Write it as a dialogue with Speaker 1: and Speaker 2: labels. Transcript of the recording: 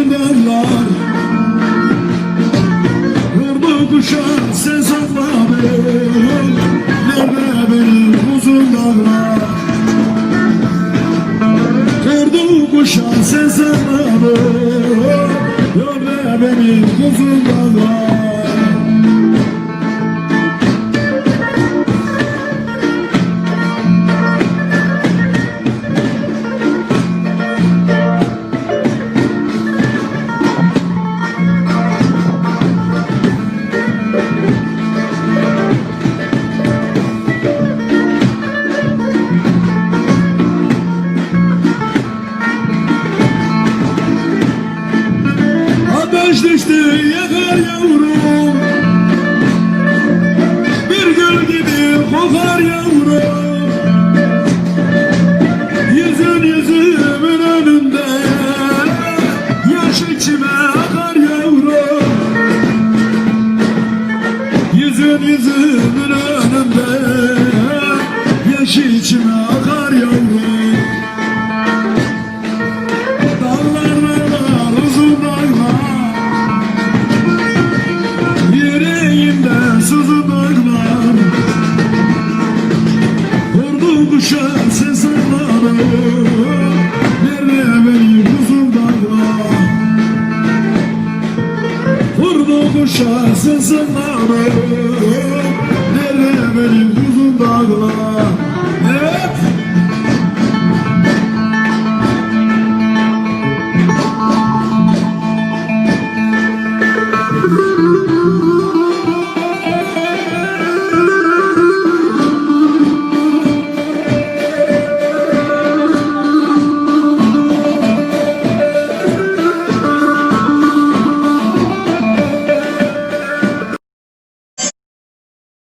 Speaker 1: ederler. Vurdu kuşa sezonla benim Nerede benim uzun dağlar. Vurdu kuşa sezonla benim Nerede benim uzun Ateş düştü yakar yavrum. Bir gül gibi kokar yavrum. Yüzün yüzümün önünde Yaş içime akar yavrum. Yüzün yüzümün önünde Yaş içime akar yavrum Dağlar Vurdu kuşa ses ağları Nerede benim uzun dağlar Vurdu kuşa ses